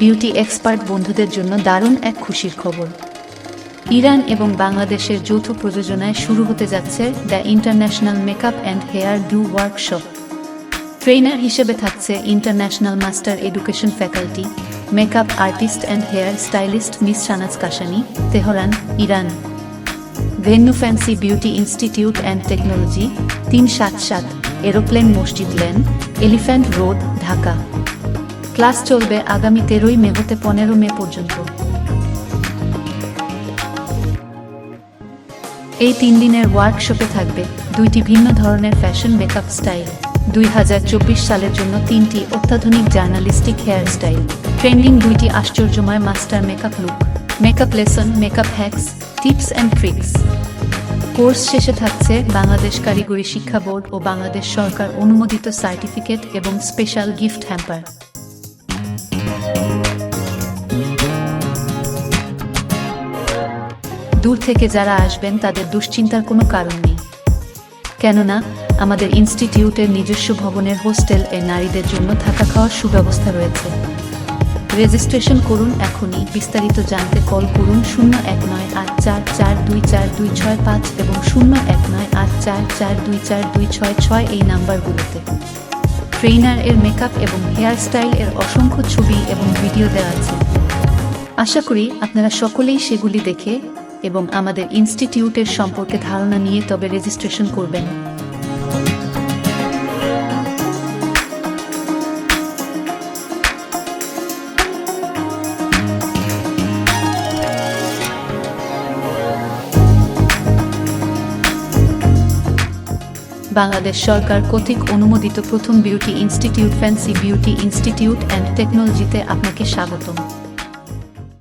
Beauty expert বন্ধুদের জন্য দারুণ এক খুশির খবর। ইরান এবং বাংলাদেশের যৌথ প্রযোজনায় শুরু হতে যাচ্ছে the international makeup and hair do workshop. Trainer হিসেবে থাকছে international master education faculty, makeup artist and hair stylist miss Shahnaz Kashani Tehran, Iran. Venue fancy beauty institute and technology, তিন সাত সাত, aeroplane Masjid lane, elephant road, Dhaka. Class চলবে আগামী তেরোই মে হতে পনেরো মে পর্যন্ত। এই তিন দিনের ওয়ার্কশপে থাকবে দুইটি ভিন্ন ধরনের ফ্যাশন মেকআপ স্টাইল দুই হাজার চব্বিশ সালের জন্য তিনটি অত্যাধুনিক জার্নালিস্টিক হেয়ার স্টাইল ট্রেন্ডিং দুইটি আশ্চর্যময় master makeup look makeup lesson makeup hacks tips and tricks course শেষে থাকছে বাংলাদেশ কারিগরি শিক্ষা বোর্ড ও বাংলাদেশ সরকার অনুমোদিত সার্টিফিকেট এবং স্পেশাল গিফট হ্যাম্পার থেকে যারা আসবেন, তাদের দুশ্চিন্তার কোনো কারণ নেই। কেননা, আমাদের ইনস্টিটিউটের নিজস্ব ভবনের হোস্টেল এ নারীদের জন্য থাকা খাওয়ার সুব্যবস্থা রয়েছে। রেজিস্ট্রেশন করুন এখনই। বিস্তারিত জানতে কল করুন শূন্য এক নয় আট চার চার দুই চার দুই ছয় পাঁচ এবং শূন্য এক নয় আট চার চার দুই চার দুই ছয় ছয় এই নাম্বারগুলোতে। ট্রেইনার এর মেকআপ এবং হেয়ার স্টাইল এর অসংখ্য ছবি এবং ভিডিও দেওয়া আছে। আশা করি আপনারা সকলেই সেগুলি দেখে এবং আমাদের ইনস্টিটিউটের সম্পর্কে ধারণা নিয়ে তবে রেজিস্ট্রেশন করবেন। বাংলাদেশ সরকার কর্তৃক অনুমোদিত প্রথম beauty institute fancy beauty institute and টেকনোলজিতে আপনাকে স্বাগতম।